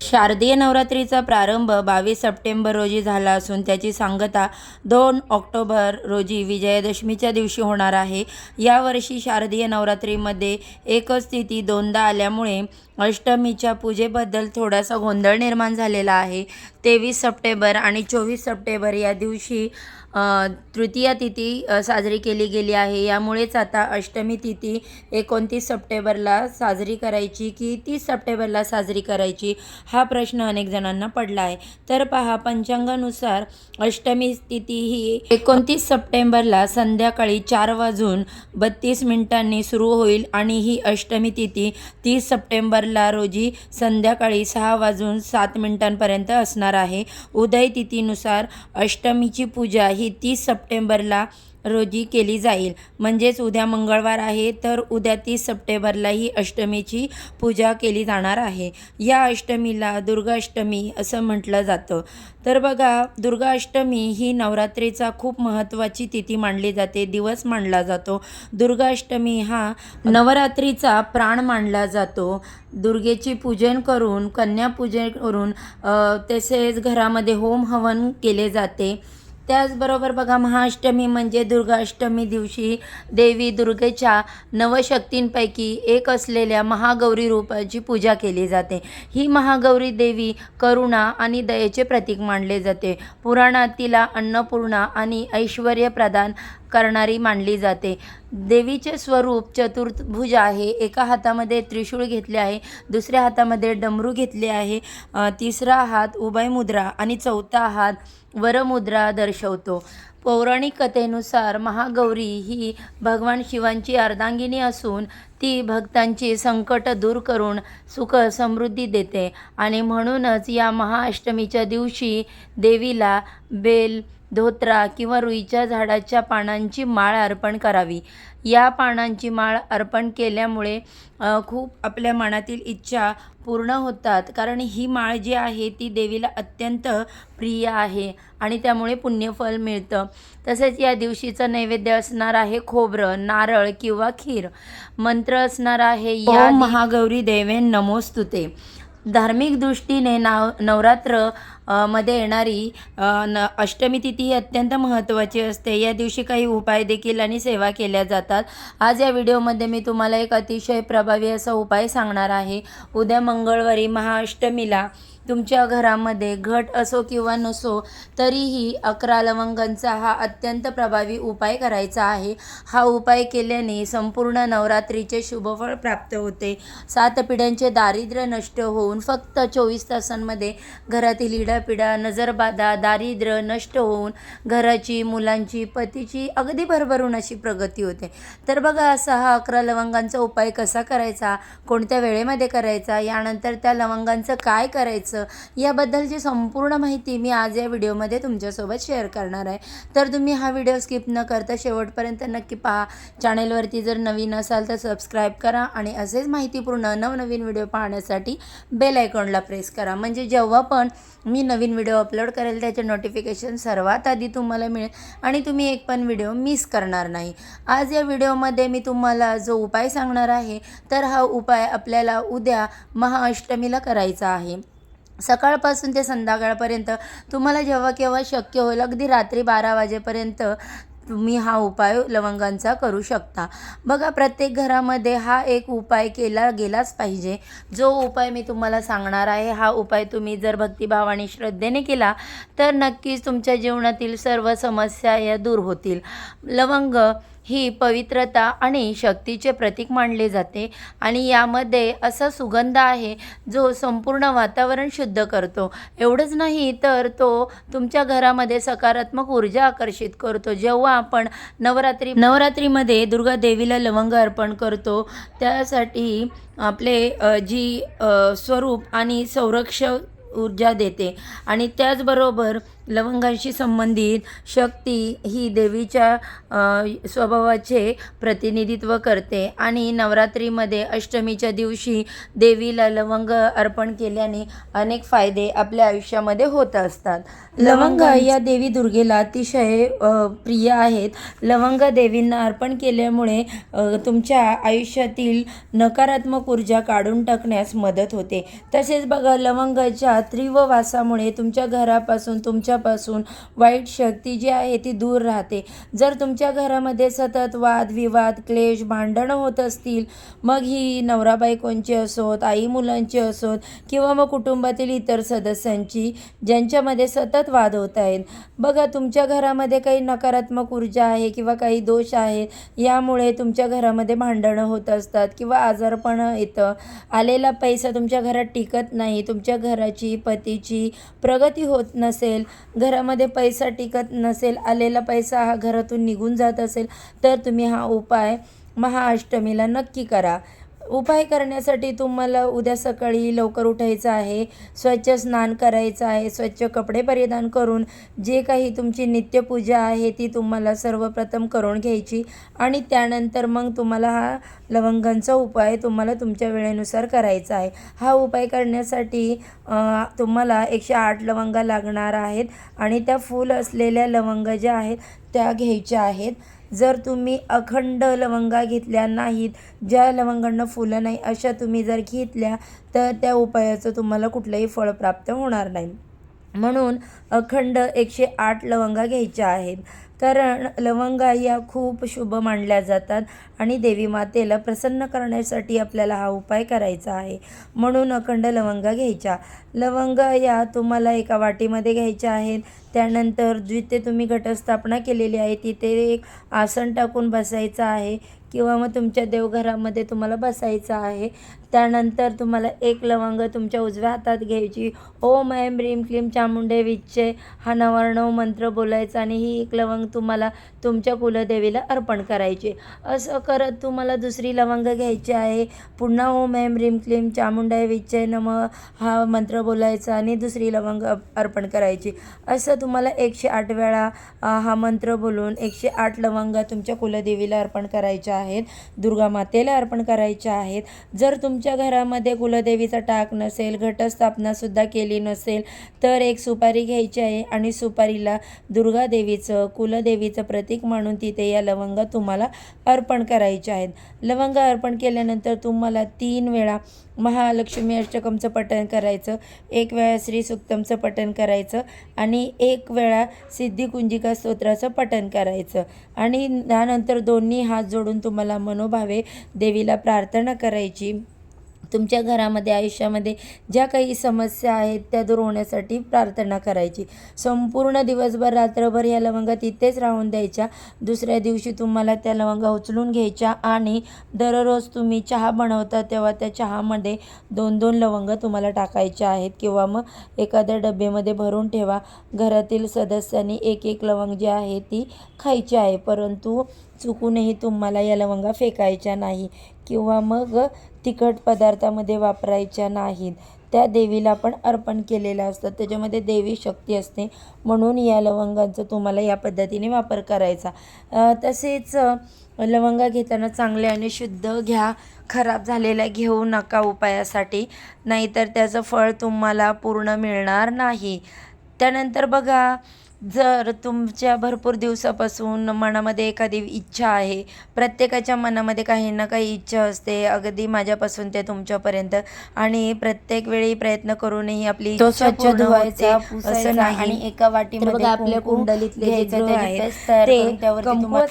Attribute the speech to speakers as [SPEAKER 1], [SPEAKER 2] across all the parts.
[SPEAKER 1] शारदीय नवरात्रीचा प्रारंभ बावीस सप्टेंबर रोजी झाला असून त्याची सांगता दोन ऑक्टोबर रोजी विजयादशमीच्या दिवशी होणार आहे. यावर्षी शारदीय नवरात्रीमध्ये एकच तिथी दोनदा आल्यामुळे अष्टमीच्या पूजेबद्दल थोडासा गोंधळ निर्माण झालेला आहे. तेवीस सप्टेंबर आणि चोवीस सप्टेंबर या दिवशी तृतीया तिथी साजरी केली गेली आहे. यामुळेच आता अष्टमी तिथी एकोणतीस सप्टेंबरला साजरी करायची की तीस सप्टेंबरला साजरी करायची हा प्रश्न अनेक जणांना पडला आहे. तर पहा पंचांगानुसार अष्टमी तिथी ही एकोणतीस सप्टेंबरला संध्याकाळी चार वाजून बत्तीस मिनिटांनी सुरू होईल आणि ही अष्टमी तिथी तीस सप्टेंबरला रोजी संध्याकाळी सहा वाजून सात मिनिटांपर्यंत असणार आहे. उदय तिथीनुसार अष्टमीची पूजा ही ही तीस सप्टेंबरला रोजी केली जाईल. म्हणजेच उद्या मंगळवार आहे तर उद्या तीस सप्टेंबरला ही अष्टमीची पूजा केली जाणार आहे. या अष्टमीला दुर्गाष्टमी असं म्हटलं जातं. तर बघा दुर्गाष्टमी ही नवरात्रीचा खूप महत्त्वाची तिथी मानली जाते दिवस मानला जातो. दुर्गाष्टमी हा नवरात्रीचा प्राण मानला जातो. दुर्गेची पूजन करून कन्यापूजन करून तसेच घरामध्ये होम हवन केले जाते. त्याचबरोबर बघा महाअष्टमी म्हणजे दुर्गाष्टमी दिवशी देवी दुर्गेच्या नवशक्तींपैकी एक असलेल्या महागौरी रूपाची पूजा केली जाते. ही महागौरी देवी करुणा आणि दयेचे प्रतीक मानले जाते. पुराणात तिला अन्नपूर्णा आणि ऐश्वर प्रदान करणारी मानली जाते. देवीचे स्वरूप चतुर्भुज आहे. एका हातामध्ये त्रिशूळ घेतले आहे दुसऱ्या हातामध्ये डमरू घेतले आहे. तिसरा हात उभय मुद्रा आणि चौथा हात वरमुद्रा दर्शवतो. पौराणिक कथेनुसार महागौरी ही भगवान शिवांची अर्धांगिनी असून ती भक्तांची संकट दूर करून सुख समृद्धी देते. आणि म्हणूनच या महाअष्टमीच्या दिवशी देवीला बेल धोत्रा किंवा रुईच्या झाडाच्या पानांची माळ अर्पण करावी. या पानांची माळ अर्पण केल्यामुळे खूप आपल्या मनातील इच्छा पूर्ण होतात. कारण ही माळ जी आहे ती देवीला अत्यंत प्रिय आहे आणि त्यामुळे पुण्यफल मिळतं. तसेच या दिवशीचं नैवेद्य असणार आहे खोबरं नारळ किंवा खीर. मंत्र असणार आहे या महागौरी देवेन नमोस्तुते. धार्मिक दृष्टीने नाव नवरात्र मध्ये येणारी न अष्टमी तिथी ही अत्यंत महत्त्वाची असते. या दिवशी काही उपाय देखील आणि सेवा केल्या जातात. आज या व्हिडिओमध्ये मी तुम्हाला एक अतिशय प्रभावी असा उपाय सांगणार आहे. उद्या मंगळवारी महाअष्टमीला तुमच्या घरामध्ये घट असो किंवा नसो तरीही अकरा लवंगांचा हा अत्यंत प्रभावी उपाय करायचा आहे. हा उपाय केल्याने संपूर्ण नवरात्रीचे शुभफळ प्राप्त होते. सात पिढ्यांचे दारिद्र्य नष्ट होऊन फक्त चोवीस तासांमध्ये घरातील इडापिडा नजरबाधा दारिद्र्य नष्ट होऊन घराची मुलांची पतीची अगदी भरभरून अशी प्रगती होते. तर बघा असा हा अकरा लवंगांचा उपाय कसा करायचा? कोणत्या वेळेमध्ये करायचा? यानंतर त्या लवंगांचं काय करायचं? याबद्दलची संपूर्ण माहिती मी आज या व्हिडिओमध्ये तुमच्यासोबत शेअर करणार आहे. तर तुम्ही हा व्हिडिओ स्किप न करता शेवटपर्यंत नक्की पहा. चॅनेलवरती जर नवीन असाल तर सबस्क्राईब करा आणि असेच माहितीपूर्ण नवनवीन व्हिडिओ पाहण्यासाठी बेल आयकॉनला प्रेस करा. म्हणजे जेव्हा पण मी नवीन व्हिडिओ अपलोड करेल त्याचे नोटिफिकेशन सर्वात आधी तुम्हाला मिळेल आणि तुम्ही एक पण व्हिडिओ मिस करणार नाही. आज या व्हिडिओमध्ये मी तुम्हाला जो उपाय सांगणार आहे तर हा उपाय आपल्याला उद्या महाअष्टमीला करायचा आहे. सकाळपासून ते संध्याकाळपर्यंत तुम्हाला जेव्हा केव्हा शक्य होईल अगदी रात्री बारा वाजेपर्यंत तुम्ही हा उपाय लवंगांचा करू शकता. बघा प्रत्येक घरामध्ये हा एक उपाय केला गेलाच पाहिजे. जो उपाय मी तुम्हाला सांगणार आहे हा उपाय तुम्ही जर भक्तिभावाने श्रद्धेने केला तर नक्कीच तुमच्या जीवनातील सर्व समस्या या दूर होतील. लवंग ही पवित्रता आणि शक्तीचे प्रतीक मानले जाते आणि यामध्ये असा सुगंध आहे जो संपूर्ण वातावरण शुद्ध करतो. एवढंच नाही तर तो तुमच्या घरामध्ये सकारात्मक ऊर्जा आकर्षित करतो. जेव्हा आपण नवरात्री नवरात्रीमध्ये दुर्गा देवीला लवंग अर्पण करतो त्यासाठी आपले जी स्वरूप आणि संरक्षक ऊर्जा देते. आणि त्याचबरोबर लवंगाशी संबंधित शक्ती ही देवीच्या स्वभावाचे प्रतिनिधित्व करते. आणि नवरात्रीमध्ये अष्टमीच्या दिवशी देवीला लवंग अर्पण केल्याने अनेक फायदे आपल्या आयुष्यामध्ये होत असतात. लवंग या देवी दुर्गेला अतिशय प्रिय आहेत. लवंग देवींना अर्पण केल्यामुळे तुमच्या आयुष्यातील नकारात्मक ऊर्जा काढून टाकण्यास मदत होते. तसेच बघा लवंगाच्या तीव्र वासामुळे तुमच्या घरापासून तुमच्यापासून वाईट शक्ती जी आहे ती दूर राहते. जर तुमच्या घरामध्ये सतत वाद विवाद क्लेश भांडणं होत असतील मग ही नवरा बायकोंची असोत आई मुलांची असोत किंवा मग कुटुंबातील इतर सदस्यांची ज्यांच्यामध्ये सतत वाद होत आहेत. बघा तुमच्या घरामध्ये काही नकारात्मक ऊर्जा आहे किंवा काही दोष आहेत यामुळे तुमच्या घरामध्ये भांडणं होत असतात किंवा आजारपण येतं. आलेला पैसा तुमच्या घरात टिकत नाही तुमच्या घराची पतीची प्रगती होत नसेल घरामध्ये पैसा टिकत नसेल आलेला पैसा हा घरातून निघून जात असेल तर तुम्ही हा उपाय महाअष्टमीला नक्की करा. उपाय करण्यासाठी तुम्हाला उद्या सकाळी लवकर उठायचं आहे. स्वच्छ स्नान करायचं आहे. स्वच्छ कपडे परिधान करून जे काही तुमची नित्यपूजा आहे ती तुम्हाला सर्वप्रथम करून घ्यायची. आणि त्यानंतर मग तुम्हाला हा लवंगांचा उपाय तुम्हाला तुमच्या वेळेनुसार करायचा आहे. हा उपाय करण्यासाठी तुम्हाला एकशे आठ लवंगा लागणार आहेत आणि त्या फूल असलेल्या लवंगा ज्या आहेत त्या घ्यायच्या आहेत. जर तुम्ही अखंड लवंगा घेतल्या नाहीत ज्या लवंगांना फुलं नाही अशा तुम्ही जर घेतल्या तर त्या उपायाचं तुम्हाला कुठलंही फळ प्राप्त होणार नाही. म्हणून अखंड एकशे आठ लवंगा घ्यायच्या आहेत. कारण लवंगा या खूप शुभ मानल्या जातात आणि देवी मातेला प्रसन्न करण्यासाठी आपल्याला हा उपाय करायचा आहे. म्हणून अखंड लवंगा घ्यायच्या. लवंगा या तुम्हाला एका वाटीमध्ये घ्यायच्या आहेत. त्यानंतर जिथे तुम्ही घटस्थापना केलेली आहे तिथे एक आसन टाकून बसायचं आहे किंवा मग तुमच्या देवघरामध्ये तुम्हाला बसायचं आहे. त्यानंतर तुम्हाला एक लवंग तुमच्या उजव्या हातात घ्यायची. ओम ऐम ह्रीम क्लीम चामुंडे विच्चे हा नवार्णव मंत्र बोलायचा आणि ही एक लवंग तुम्हाला तुमच्या कुलदेवीला अर्पण करायची. असं करत तुम्हाला दुसरी लवंग घ्यायची आहे. पुन्हा ओम ऐम ह्रीम क्लीम चामुंडे विच्चे नम हा मंत्र बोलायचा आणि दुसरी लवंग अर्पण करायची. असं तुम्हाला एकशे आठ वेळा हा मंत्र बोलून एकशे आठ लवंगा तुमच्या कुलदेवीला अर्पण करायच्या आहेत. दुर्गा मातेला अर्पण करायच्या आहेत. जर तुम तुमच्या घरामध्ये कुलदेवीचा टाक नसेल घटस्थापनासुद्धा केली नसेल तर एक सुपारी घ्यायची आहे आणि सुपारीला दुर्गा देवीचं कुलदेवीचं प्रतीक मानून तिथे या लवंगा तुम्हाला अर्पण करायच्या आहेत. लवंग अर्पण केल्यानंतर तुम्हाला तीन वेळा महालक्ष्मी अष्टकमचं पठण करायचं एक वेळा श्री सुक्तमचं पठण करायचं आणि एक वेळा सिद्धिकुंजिका स्तोत्राचं पठण करायचं. आणि त्यानंतर दोन्ही हात जोडून तुम्हाला मनोभावे देवीला प्रार्थना करायची. तुमच्या घरामध्ये आयुष्यामध्ये ज्या काही समस्या आहेत त्या दूर होण्यासाठी प्रार्थना करायची. संपूर्ण दिवसभर रात्रभर या लवंगा तिथेच राहून द्यायच्या. दुसऱ्या दिवशी तुम्हाला त्या लवंगा उचलून घ्यायच्या आणि दररोज तुम्ही चहा बनवता तेव्हा त्या चहामध्ये दोन दोन लवंग तुम्हाला टाकायच्या आहेत किंवा मग एखाद्या डब्यामध्ये भरून ठेवा. घरातील सदस्यांनी एक एक लवंग जी आहे ती खायची आहे परंतु चुकूनही तुम्हाला या लवंगा फेकायच्या नाही. किंवा मग तिखट पदार्थामध्ये वापरायच्या नाहीत. त्या देवीला पण अर्पण केलेलं असतं. त्याच्यामध्ये देवी शक्ती असते. म्हणून या लवंगांचा तुम्हाला या पद्धतीने वापर करायचा. तसेच लवंगा घेताना चांगले आणि शुद्ध घ्या. खराब झालेल्या घेऊ नका उपायासाठी. नाहीतर त्याचं फळ तुम्हाला पूर्ण मिळणार नाही. त्यानंतर बघा जर तुमच्या भरपूर दिवसापासून मनामध्ये एखादी इच्छा आहे प्रत्येकाच्या मनामध्ये काही ना काही इच्छा असते अगदी माझ्यापासून ते तुमच्यापर्यंत. आणि प्रत्येक वेळी प्रयत्न करूनही आपली
[SPEAKER 2] तो स्वच्छ धुवायचा,
[SPEAKER 1] असं नाही. एका वाटीमध्ये
[SPEAKER 2] आपल्या कुंडलीतले ते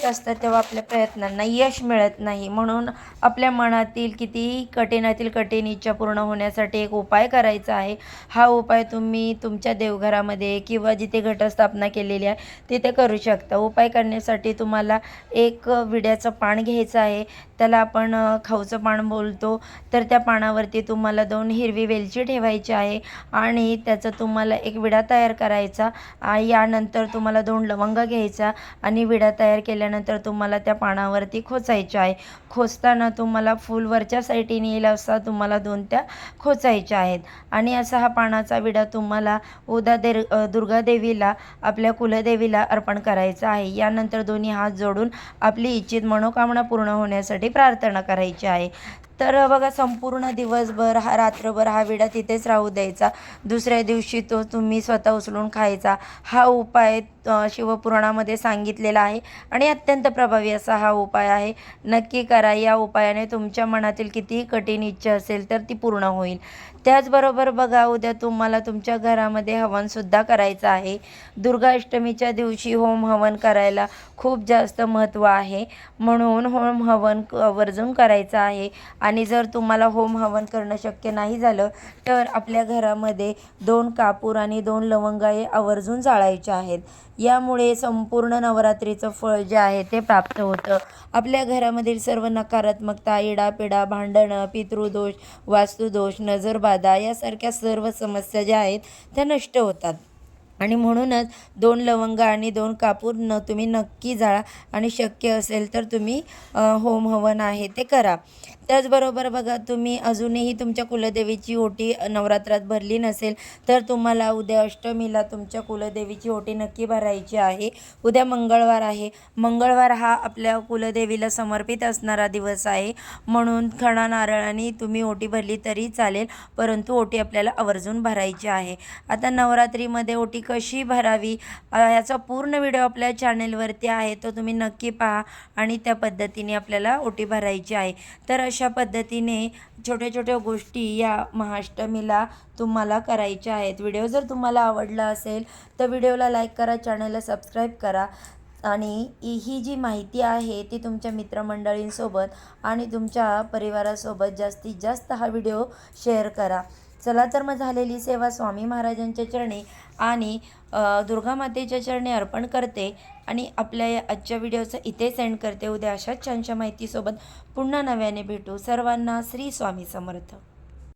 [SPEAKER 1] असतात तेव्हा आपल्या प्रयत्नांना यश मिळत नाही. म्हणून आपल्या मनातील कितीही कठीणातील कठीण इच्छा पूर्ण होण्यासाठी एक उपाय करायचा आहे. हा उपाय तुम्ही तुमच्या देवघरामध्ये किंवा जिथे घटस्थापना साधना केलेली आहे तिथे करू शकता. उपाय करण्यासाठी तुम्हाला एक विड्याचं पान घ्यायचं आहे. त्याला आपण खाऊचं पान बोलतो. तर त्या पानावरती तुम्हाला दोन हिरवी वेलची ठेवायची आहे आणि त्याचा तुम्हाला एक विडा तयार करायचा. यानंतर तुम्हाला दोन लवंग घ्यायचा आणि विडा तयार केल्यानंतर तुम्हाला त्या पानावरती खोचायच्या आहे. खोचताना तुम्हाला फूल वरच्या येईल असा तुम्हाला दोन त्या खोचायच्या आहेत. आणि असा हा पानाचा विडा तुम्हाला उदा देर दुर्गादेवीला आपल्या कुलदेवीला अर्पण करायचं आहे. यानंतर दोन्ही हात जोडून आपली इच्छित मनोकामना पूर्ण होण्यासाठी प्रार्थना करायची आहे. तर बघा संपूर्ण दिवसभर हा रात्रभर हा विडा तिथेच राहू द्यायचा. दुसऱ्या दिवशी तो तुम्ही स्वतः उचलून खायचा. हा उपाय शिवपुराणामध्ये सांगितलेला आहे आणि अत्यंत प्रभावी असा हा उपाय आहे. नक्की करा या उपायाने तुमच्या मनातील कितीही कठीण इच्छा असेल तर ती पूर्ण होईल. त्याचबरोबर बघा उद्या तुम्हाला तुमच्या घरामध्ये हवनसुद्धा करायचं आहे. दुर्गा अष्टमीच्या दिवशी होम हवन करायला खूप जास्त महत्त्व आहे. म्हणून होम हवन क- आवर्जून करायचं आहे. आणि जर तुम्हाला होम हवन करणं शक्य नाही झालं तर आपल्या घरामध्ये दोन कापूर आणि दोन लवंगा हे आवर्जून जाळायच्या आहेत. यामुळे संपूर्ण नवरात्रीचं फळ जे आहे ते प्राप्त होतं. आपल्या घरामधील सर्व नकारात्मकता इडापिडा भांडणं पितृदोष वास्तुदोष नजरबाधा यासारख्या सर्व समस्या ज्या आहेत त्या नष्ट होतात. आणि म्हणूनच दोन लवंग आणि दोन कापूर न तुम्ही नक्की जाळा आणि शक्य असेल तर तुम्ही होम हवन आहे ते करा. त्याचबरोबर बघा तुम्ही अजूनही तुमच्या कुलदेवीची ओटी नवरात्रात भरली नसेल तर तुम्हाला उद्या अष्टमीला तुमच्या कुलदेवीची ओटी नक्की भरायची आहे. उद्या मंगळवार आहे. मंगळवार हा आपल्या कुलदेवीला समर्पित असणारा दिवस आहे. म्हणून खणा नारळाने तुम्ही ओटी भरली तरी चालेल परंतु ओटी आपल्याला आवर्जून भरायची आहे. आता नवरात्रीमध्ये ओटी कशी भरावी? याचा पूर्ण व्हिडिओ आपल्या चॅनेलवरती आहे तो तुम्ही नक्की पहा आणि त्या पद्धतीने आपल्याला ओटी भरायची आहे. तर अशा पद्धतीने छोट्या छोट्या गोष्टी या महाअष्टमीला तुम्हाला करायच्या आहेत. व्हिडिओ जर तुम्हाला आवडला असेल तर व्हिडिओला लाईक करा चॅनलला सबस्क्राईब करा आणि ही जी माहिती आहे ती तुमच्या मित्रमंडळींसोबत आणि तुमच्या परिवारासोबत जास्तीत जास्त हा व्हिडिओ शेअर करा. चला तर मग झालेली सेवा स्वामी महाराजांच्या चरणी आणि दुर्गामातेच्या चरणी अर्पण करते आणि आपल्या या आजच्या व्हिडिओचं इथे सेंड करते. उद्या अशाच छानशा माहितीसोबत पुन्हा नव्याने भेटू. सर्वांना श्री स्वामी समर्थ.